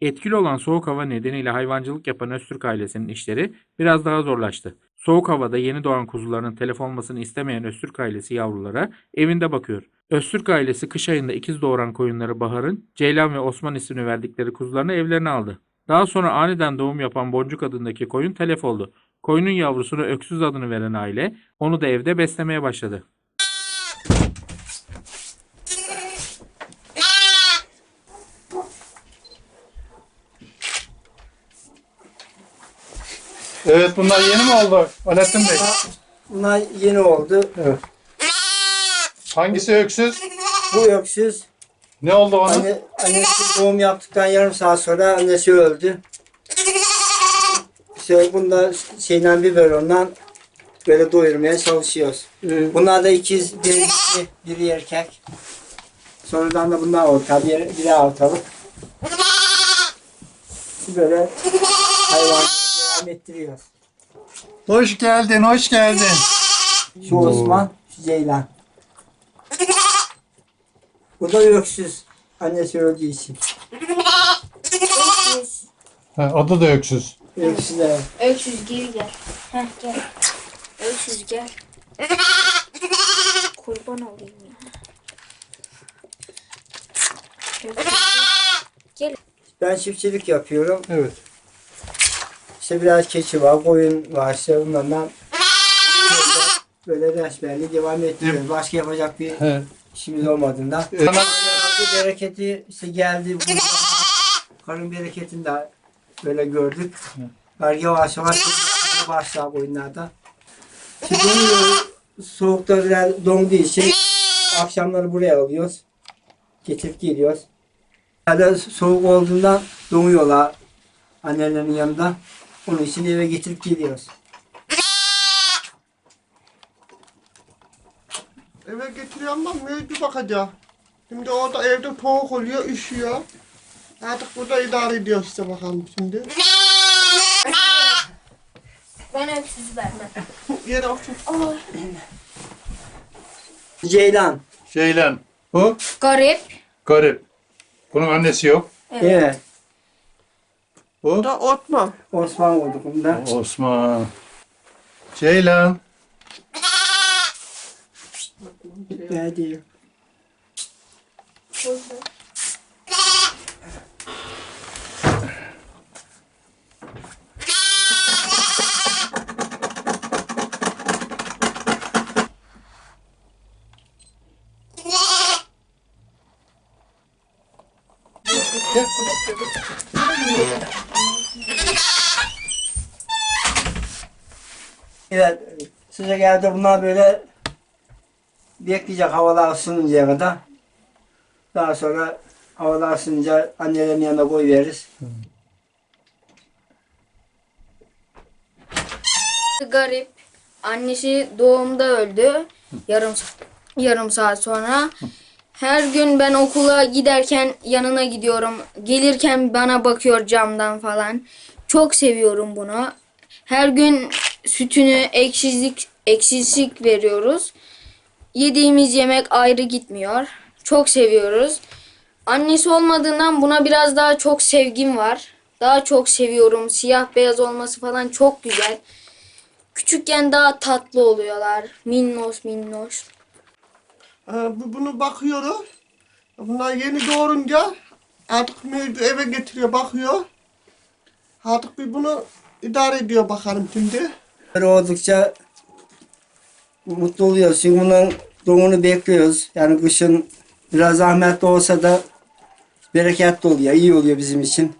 Etkili olan soğuk hava nedeniyle hayvancılık yapan Öztürk ailesinin işleri biraz daha zorlaştı. Soğuk havada yeni doğan kuzularının telef olmasını istemeyen Öztürk ailesi yavrulara evinde bakıyor. Öztürk ailesi kış ayında ikiz doğuran koyunları Bahar'ın Ceylan ve Osman ismini verdikleri kuzularını evlerine aldı. Daha sonra aniden doğum yapan Boncuk adındaki koyun telef oldu. Koyunun yavrusuna Öksüz adını veren aile onu da evde beslemeye başladı. Evet bunlar yeni mi oldu Alettin Bey? Bunlar yeni oldu. Evet. Hangisi öksüz? Bu öksüz. Ne oldu ona? Anne, annesi doğum yaptıktan yarım saat sonra annesi öldü. İşte bunda şeyden biberondan böyle doyurmaya çalışıyoruz. Ee, Bunlar da ikiz, biri dişi, biri erkek. Sonradan da bunlar orta, bir, biri ortalık. Böyle hayvan devam ettiriyoruz. hoş geldin, hoş geldin. Şu Osman, şu Ceylan. Bu da öksüz. Annesi öldüğü için. Öksüz. Ha, adı da öksüz. Öksüzler. Öksüz geri gel. Heh gel. Öksüz gel. Kurban olayım ya. Öksüz gel. Ben çiftçilik yapıyorum. Evet. İşte biraz keçi var, koyun var işte onlardan böyle, resmenli devam ettiriyoruz. Başka yapacak bir He. işimiz olmadığından. Bu bereketi işte geldi. Karın bereketini de böyle gördük. Var yavaş yavaş başlar oyunlarda. Şimdi soğukta biraz donduğu için akşamları buraya alıyoruz. Getirip geliyoruz. Yani soğuk olduğundan donuyorlar annelerinin yanında. Onun için eve getirip geliyoruz. Eve getiriyor ama mecbur bakacağım. Şimdi orada evde soğuk oluyor, üşüyor. Artık burada idare ediyor işte bakalım şimdi. Ben öksüz vermem. Yere otur. Ay. Ceylan. Ceylan. Bu Garip. garip. Bunun annesi yok. Evet. Bu Da otma. Osman olduk bunda. Osman. Ceylan. Ne diyor? Evet, sıcak evde bunlar böyle bekleyecek havalar ısınıncaya kadar. Daha sonra havalar ısınınca annelerin yanına koy veririz. Garip. Annesi doğumda öldü. Yarım yarım saat sonra. Her gün ben okula giderken yanına gidiyorum. Gelirken bana bakıyor camdan falan. Çok seviyorum bunu. Her gün sütünü ekşizlik ekşisik veriyoruz. Yediğimiz yemek ayrı gitmiyor. Çok seviyoruz. Annesi olmadığından buna biraz daha çok sevgim var. Daha çok seviyorum. Siyah beyaz olması falan çok güzel. Küçükken daha tatlı oluyorlar. Minnoş minnoş. Ee, bu- bunu bakıyoruz. Bunlar yeni doğurunca artık eve getiriyor, bakıyor. Artık bir bunu idare ediyor bakalım şimdi. Oldukça mutlu oluyoruz. Çünkü bunların doğumunu bekliyoruz. Yani kışın biraz zahmetli olsa da bereketli oluyor. iyi oluyor bizim için.